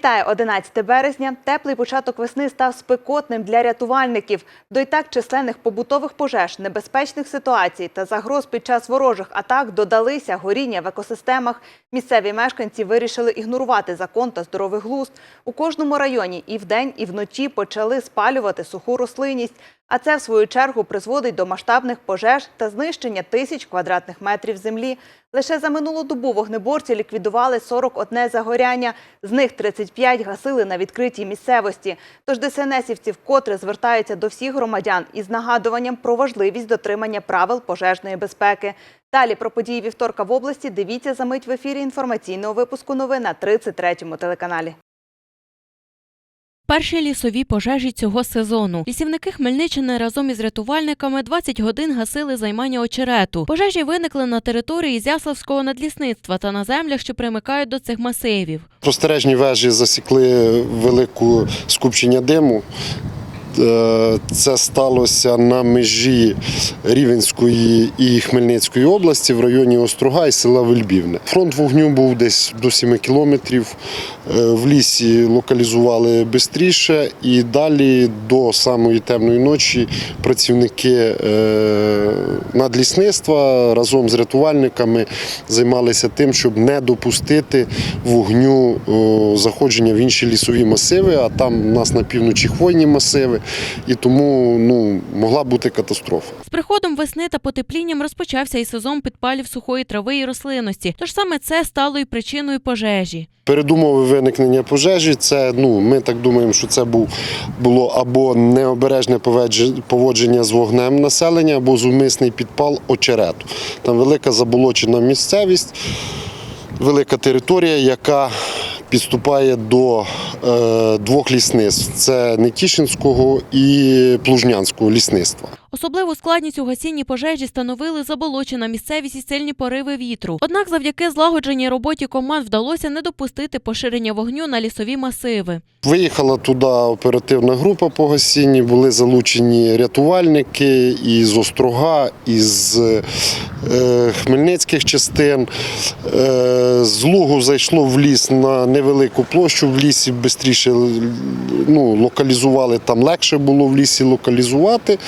Вітаю 11 березня. Теплий початок весни став спекотним для рятувальників. До й так численних побутових пожеж, небезпечних ситуацій та загроз під час ворожих атак додалися горіння в екосистемах. Місцеві мешканці вирішили ігнорувати закон та здоровий глузд. У кожному районі і вдень, і вночі почали спалювати суху рослинність. А це, в свою чергу, призводить до масштабних пожеж та знищення тисяч квадратних метрів землі. Лише за минулу добу вогнеборці ліквідували 41 загоряння, з них 35 гасили на відкритій місцевості. Тож ДСНСівці вкотре звертаються до всіх громадян із нагадуванням про важливість дотримання правил пожежної безпеки. Далі про події вівторка в області дивіться за мить в ефірі інформаційного випуску новин на 33-му телеканалі. Перші лісові пожежі цього сезону. Лісівники Хмельниччини разом із рятувальниками 20 годин гасили займання очерету. Пожежі виникли на території Зяславського надлісництва та на землях, що примикають до цих масивів. Простережні вежі засікли велику скупчення диму. Е, Це сталося на межі Рівенської і Хмельницької області в районі Острога і села Вельбівне. Фронт вогню був десь до 7 кілометрів. Е, В лісі локалізували швидше і далі до самої темної ночі працівники е, надлісництва разом з рятувальниками займалися тим, щоб не допустити вогню заходження в інші лісові масиви, а там у нас на півночі хвойні масиви, і тому ну, могла бути катастрофа. З приходом весни та потеплінням розпочався і сезон підпалів сухої трави і рослинності. Тож саме це стало і причиною пожежі. Передумови виникнення пожежі це ну ми так думаємо, що це був було або необережне поводження з вогнем населення, або зумисний підпал очерету. Там велика заболочена місцевість, велика територія, яка підступає до е, двох лісництв: це Нетішинського і Плужнянського лісництва. Особливу складність у гасінні пожежі становили заболочена місцевість і сильні пориви вітру. Однак, завдяки злагодженій роботі команд вдалося не допустити поширення вогню на лісові масиви. Виїхала туди оперативна група по гасінні, були залучені рятувальники із Острога, із е, хмельницьких частин. Е, з Лугу зайшло в ліс на невелику площу. В лісі швидше ну, локалізували, там легше було в лісі локалізувати.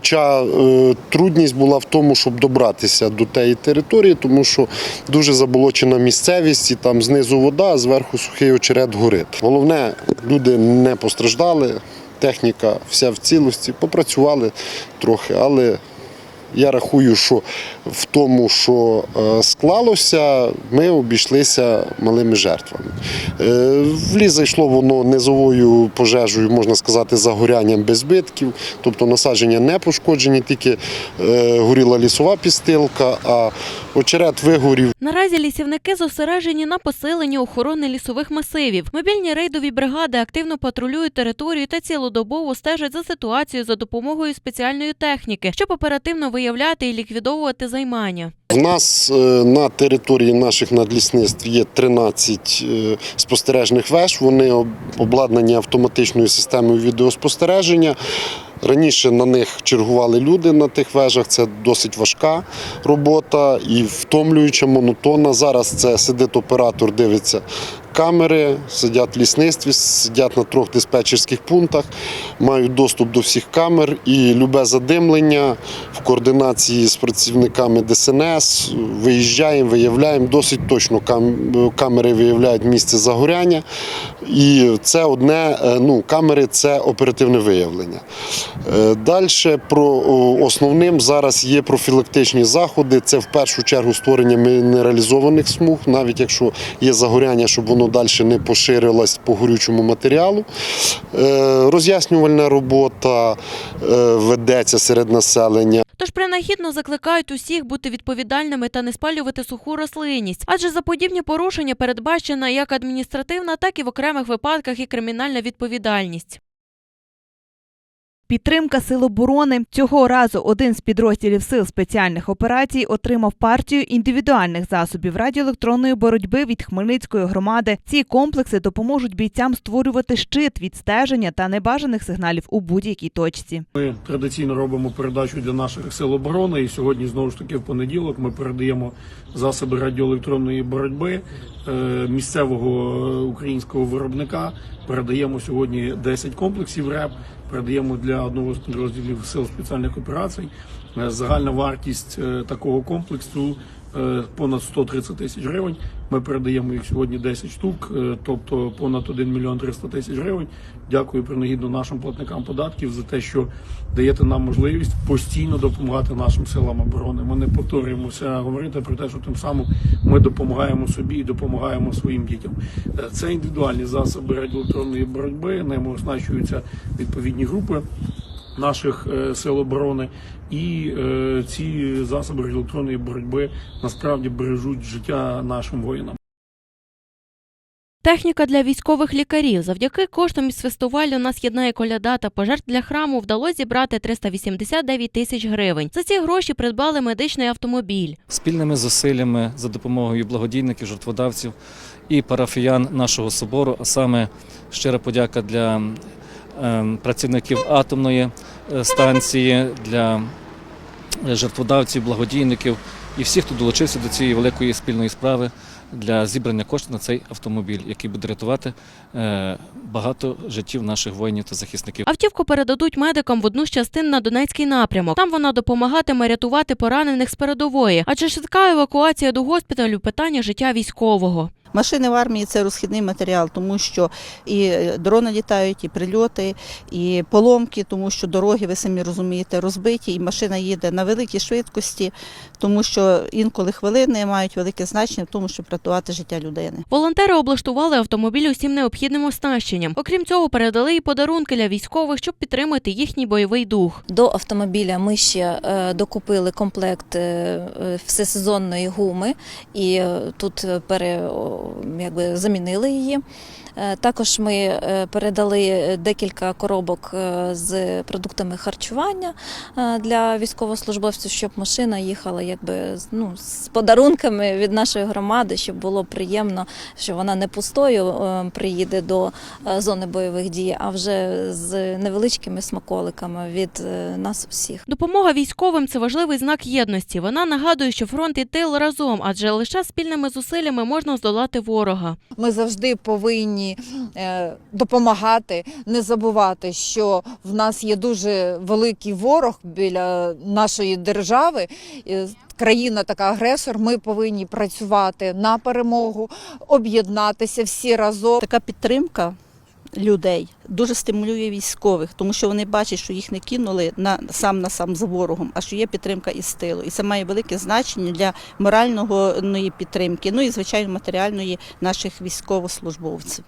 Хоча е, трудність була в тому, щоб добратися до тієї території, тому що дуже заболочена місцевість, і там знизу вода, а зверху сухий очерет горить. Головне, люди не постраждали, техніка вся в цілості, попрацювали трохи, але я рахую, що в тому, що е, склалося, ми обійшлися малими жертвами. Е, В ліс зайшло воно низовою пожежею, можна сказати, загорянням без збитків, тобто насадження не пошкоджені, тільки е, горіла лісова пістилка, а очерет вигорів. Наразі лісівники зосереджені на посиленні охорони лісових масивів. Мобільні рейдові бригади активно патрулюють територію та цілодобово стежать за ситуацією за допомогою спеціальної техніки, щоб оперативно виявляти і ліквідовувати займання. У нас е, на території наших надлісництв є 13 е, спостережних веж. Вони обладнані автоматичною системою відеоспостереження. Раніше на них чергували люди на тих вежах. Це досить важка робота і втомлююча, монотонна. Зараз це сидить оператор, дивиться камери, сидять в лісництві, сидять на трьох диспетчерських пунктах, мають доступ до всіх камер і любе задимлення в координації з працівниками ДСНС. Виїжджаємо, виявляємо досить точно камери виявляють місце загоряння. І це одне, е, ну, камери це оперативне виявлення. Далі про основним зараз є профілактичні заходи. Це в першу чергу створення мінералізованих смуг, навіть якщо є загоряння, щоб воно далі не поширилось по горючому матеріалу. Е, Роз'яснювальна робота е, ведеться серед населення. Тож принагідно закликають усіх бути відповідальними та не спалювати суху рослинність, адже за подібні порушення передбачена як адміністративна, так і в окремих випадках і кримінальна відповідальність. Підтримка сил оборони цього разу один з підрозділів сил спеціальних операцій отримав партію індивідуальних засобів радіоелектронної боротьби від Хмельницької громади. Ці комплекси допоможуть бійцям створювати щит від стеження та небажаних сигналів у будь-якій точці. Ми традиційно робимо передачу для наших сил оборони. І сьогодні знову ж таки в понеділок ми передаємо засоби радіоелектронної боротьби е, місцевого українського виробника. Передаємо сьогодні 10 комплексів РЕП. Передаємо для одного з підрозділів сил спеціальних операцій. Е, Загальна вартість е, такого комплексу понад 130 тисяч гривень. Ми передаємо їх сьогодні 10 штук, е, тобто понад 1 мільйон 300 тисяч гривень. Дякую принагідно нашим платникам податків за те, що даєте нам можливість постійно допомагати нашим силам оборони. Ми не повторюємося говорити про те, що тим самим ми допомагаємо собі і допомагаємо своїм дітям. Е, Це індивідуальні засоби радіоелектронної боротьби, ними оснащуються відповідні групи наших е, сил оборони, і е, ці засоби радіоелектронної боротьби насправді бережуть життя нашим воїнам. Техніка для військових лікарів. Завдяки коштам із фестивалю нас єднає коляда та пожертв для храму вдалося зібрати 389 тисяч гривень. За ці гроші придбали медичний автомобіль. спільними зусиллями за допомогою благодійників, жертводавців і парафіян нашого собору, а саме щира подяка для працівників атомної е, станції, для е, жертводавців, благодійників і всіх, хто долучився до цієї великої спільної справи для зібрання коштів на цей автомобіль, який буде рятувати е, багато життів наших воїнів та захисників. Автівку передадуть медикам в одну з частин на Донецький напрямок. Там вона допомагатиме рятувати поранених з передової. Адже швидка евакуація до госпіталю питання життя військового. Машини в армії це розхідний матеріал, тому що і е, дрони літають, і прильоти, і поломки, тому що дороги, ви самі розумієте, розбиті, і машина їде на великій швидкості, тому що інколи хвилини мають велике значення в тому, щоб рятувати життя людини. Волонтери облаштували автомобіль усім необхідним оснащенням. Окрім цього, передали і подарунки для військових, щоб підтримати їхній бойовий дух. До автомобіля ми ще е, докупили комплект е, всесезонної гуми, і тут пере, якби, замінили її. Е, Також ми е, передали декілька коробок е, з продуктами харчування для військовослужбовців, щоб машина їхала якби, ну, з подарунками від нашої громади, щоб було приємно, що вона не пустою приїде до зони бойових дій, а вже з невеличкими смаколиками від нас усіх. Допомога військовим це важливий знак єдності. Вона нагадує, що фронт і тил разом, адже лише спільними зусиллями можна здолати ворога. Ми завжди повинні е, допомагати, не забувати, що в нас є дуже великий ворог біля нашої держави. е, Країна така агресор. Ми повинні працювати на перемогу, об'єднатися всі разом. Така підтримка людей дуже стимулює військових, тому що вони бачать, що їх не кинули на сам на сам з ворогом, а що є підтримка із тилу. І це має велике значення для моральної підтримки, ну і звичайно матеріальної наших військовослужбовців.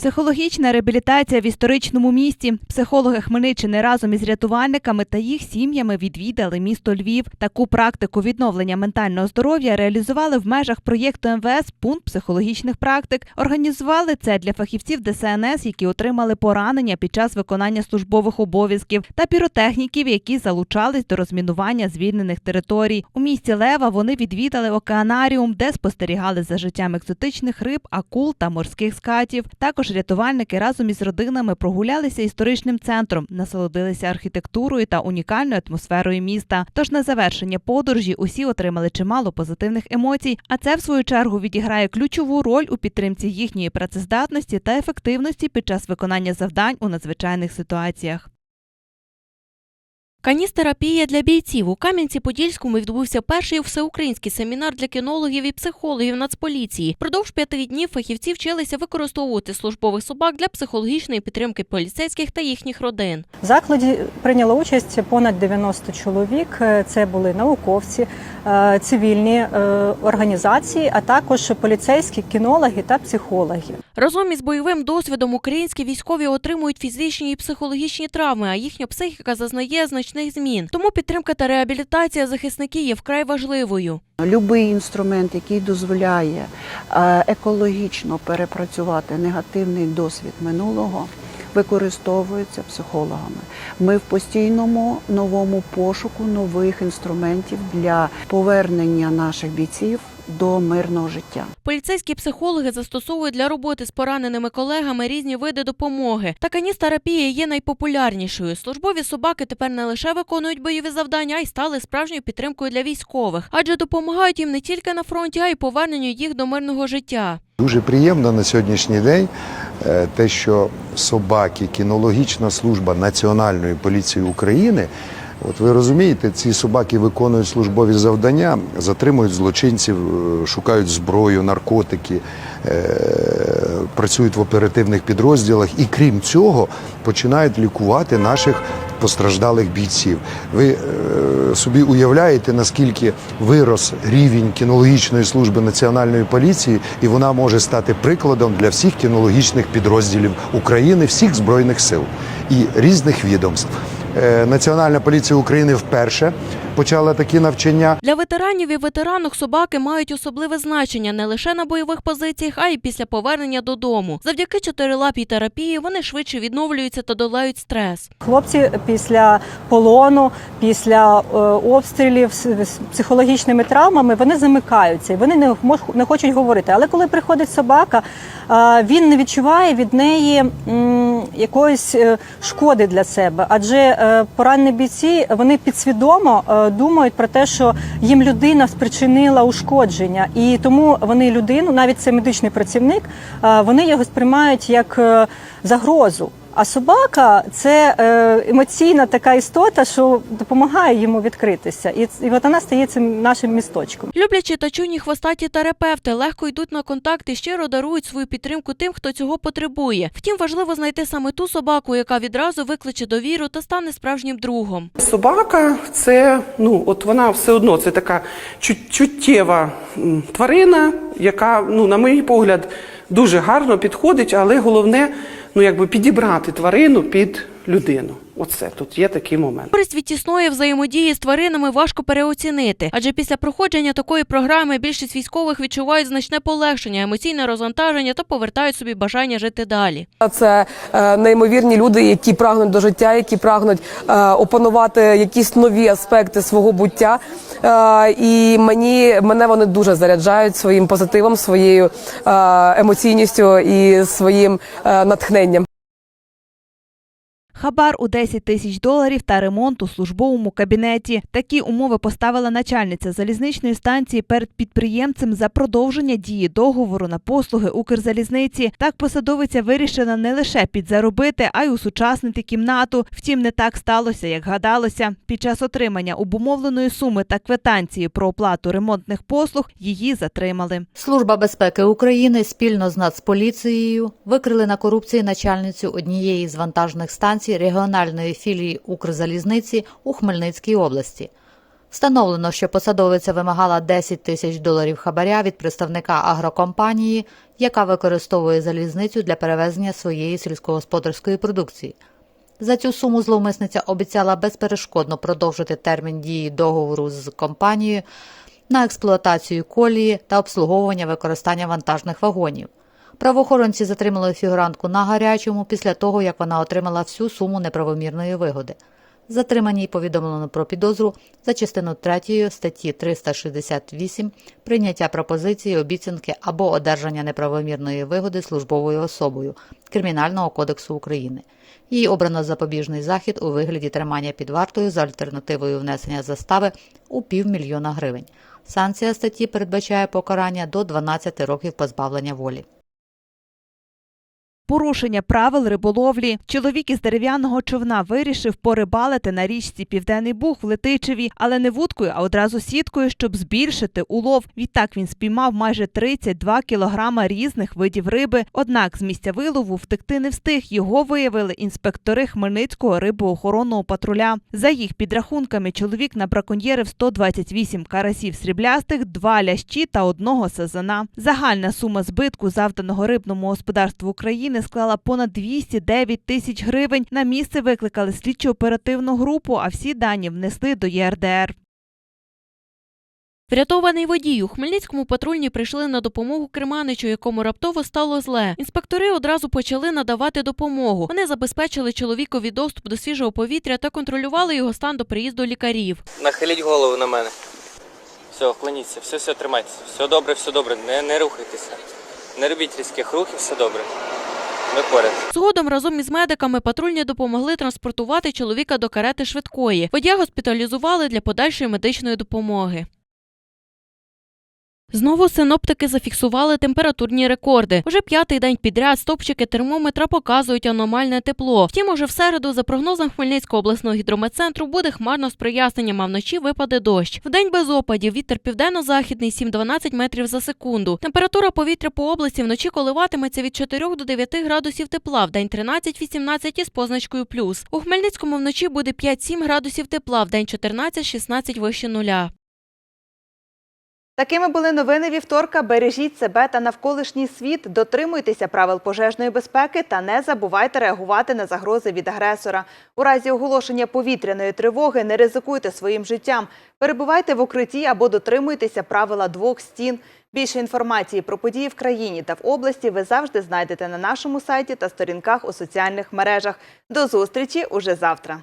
Психологічна реабілітація в історичному місті. Психологи Хмельниччини разом із рятувальниками та їх сім'ями відвідали місто Львів. Таку практику відновлення ментального здоров'я реалізували в межах проєкту МВС пункт психологічних практик. Організували це для фахівців ДСНС, які отримали поранення під час виконання службових обов'язків, та піротехніків, які залучались до розмінування звільнених територій. У місті Лева вони відвідали океанаріум, де спостерігали за життям екзотичних риб, акул та морських скатів. Також рятувальники разом із родинами прогулялися історичним центром, насолодилися архітектурою та унікальною атмосферою міста. Тож на завершення подорожі усі отримали чимало позитивних емоцій, а це в свою чергу відіграє ключову роль у підтримці їхньої працездатності та ефективності під час виконання завдань у надзвичайних ситуаціях. Каністерапія для бійців у Кам'янці-Подільському відбувся перший всеукраїнський семінар для кінологів і психологів Нацполіції. Впродовж п'яти днів фахівці вчилися використовувати службових собак для психологічної підтримки поліцейських та їхніх родин. В закладі прийняло участь понад 90 чоловік. Це були науковці, е, цивільні е, організації, а також поліцейські кінологи та психологи. Разом із бойовим досвідом українські військові отримують фізичні і психологічні травми, а їхня психіка зазнає значних змін. Тому підтримка та реабілітація захисників є вкрай важливою. Любий інструмент, який дозволяє е, екологічно перепрацювати негативний досвід минулого, використовуються психологами. Ми в постійному новому пошуку нових інструментів для повернення наших бійців до мирного життя. Поліцейські психологи застосовують для роботи з пораненими колегами різні види допомоги. Та каністерапія є найпопулярнішою. Службові собаки тепер не лише виконують бойові завдання, а й стали справжньою підтримкою для військових, адже допомагають їм не тільки на фронті, а й поверненню їх до мирного життя. Дуже приємно на сьогоднішній день е, те, що собаки, кінологічна служба Національної поліції України. От ви розумієте, ці собаки виконують службові завдання, затримують злочинців, е, шукають зброю, наркотики, е, працюють в оперативних підрозділах і крім цього починають лікувати наших постраждалих бійців. Ви е, собі уявляєте, наскільки вирос рівень кінологічної служби національної поліції, і вона може стати прикладом для всіх кінологічних підрозділів України, всіх збройних сил і різних відомств. Е, Національна поліція України вперше почала такі навчання. Для ветеранів і ветеранок собаки мають особливе значення не лише на бойових позиціях, а й після повернення додому. Завдяки чотирилапій терапії вони швидше відновлюються та долають стрес. Хлопці після полону, після е, обстрілів з, психологічними травмами вони замикаються і вони не, не хочуть говорити. Але коли приходить собака, е, він не відчуває від неї якоїсь е, шкоди для себе. Адже поранені бійці вони підсвідомо думають про те, що їм людина спричинила ушкодження, і тому вони людину, навіть це медичний працівник, вони його сприймають як е, загрозу. А собака це е, емоційна така істота, що допомагає йому відкритися, і, і от вона стає цим нашим місточком. Люблячі та чуйні хвостаті терапевти легко йдуть на контакт і щиро дарують свою підтримку тим, хто цього потребує. Втім, важливо знайти саме ту собаку, яка відразу викличе довіру та стане справжнім другом. Собака це ну от вона все одно це така чуттєва тварина, яка, ну, на мій погляд, дуже гарно підходить, але головне ну, якби підібрати тварину під людину. Оце тут є такий момент. Користь від тісної взаємодії з тваринами важко переоцінити, адже після проходження такої програми більшість військових відчувають значне полегшення, емоційне розвантаження та повертають собі бажання жити далі. Це е, неймовірні люди, які прагнуть до життя, які прагнуть е, опанувати якісь нові аспекти свого буття. Е, і мені мене вони дуже заряджають своїм позитивом, своєю е, емоційністю і своїм е, натхненням. Хабар у 10 тисяч доларів та ремонт у службовому кабінеті. Такі умови поставила начальниця залізничної станції перед підприємцем за продовження дії договору на послуги Укрзалізниці. Так посадовиця вирішила не лише підзаробити, а й усучаснити кімнату. Втім, не так сталося, як гадалося. Під час отримання обумовленої суми та квитанції про оплату ремонтних послуг її затримали. Служба безпеки України спільно з Нацполіцією викрили на корупції начальницю однієї з вантажних станцій регіональної філії Укрзалізниці у Хмельницькій області. Встановлено, що посадовиця вимагала 10 тисяч доларів хабаря від представника агрокомпанії, яка використовує залізницю для перевезення своєї сільськогосподарської продукції. За цю суму зловмисниця обіцяла безперешкодно продовжити термін дії договору з компанією на експлуатацію колії та обслуговування використання вантажних вагонів. Правоохоронці затримали фігурантку на гарячому після того, як вона отримала всю суму неправомірної вигоди. Затриманій повідомлено про підозру за частину 3 статті 368 прийняття пропозиції, обіцянки або одержання неправомірної вигоди службовою особою Кримінального кодексу України. Їй обрано запобіжний захід у вигляді тримання під вартою за альтернативою внесення застави у півмільйона гривень. Санкція статті передбачає покарання до 12 років позбавлення волі. Порушення правил риболовлі. Чоловік із дерев'яного човна вирішив порибалити на річці Південний Буг в Летичеві, але не вудкою, а одразу сіткою, щоб збільшити улов. Відтак він спіймав майже 32 кілограма різних видів риби. Однак з місця вилову втекти не встиг. Його виявили інспектори Хмельницького рибоохоронного патруля. За їх підрахунками, чоловік набраконьєрив 128 карасів сріблястих, два лящі та одного сазана. Загальна сума збитку, завданого рибному господарству України, склала понад 209 тисяч гривень. На місце викликали слідчо оперативну групу, а всі дані внесли до ЄРДР. Врятований водій у Хмельницькому патрульні прийшли на допомогу керманичу, якому раптово стало зле. Інспектори одразу почали надавати допомогу. Вони забезпечили чоловікові доступ до свіжого повітря та контролювали його стан до приїзду лікарів. Нахиліть голову на мене. Все, вклоніться, все, все, тримайтеся. Все добре, все добре, не, не рухайтеся. Не робіть різких рухів, все добре. Поряд. Згодом разом із медиками патрульні допомогли транспортувати чоловіка до карети швидкої. Водія госпіталізували для подальшої медичної допомоги. Знову синоптики зафіксували температурні рекорди. Уже п'ятий день підряд стопчики термометра показують аномальне тепло. Втім, уже в середу, за прогнозом Хмельницького обласного гідрометцентру, буде хмарно з проясненням, а вночі випаде дощ. Вдень без опадів, вітер південно-західний 7-12 метрів за секунду. Температура повітря по області вночі коливатиметься від 4 до 9 градусів тепла, вдень 13-18 із позначкою плюс. У Хмельницькому вночі буде 5-7 градусів тепла, вдень 14-16 вище нуля. Такими були новини вівторка. Бережіть себе та навколишній світ, дотримуйтеся правил пожежної безпеки та не забувайте реагувати на загрози від агресора. У разі оголошення повітряної тривоги не ризикуйте своїм життям. Перебувайте в укритті або дотримуйтеся правила двох стін. Більше інформації про події в країні та в області ви завжди знайдете на нашому сайті та сторінках у соціальних мережах. До зустрічі уже завтра.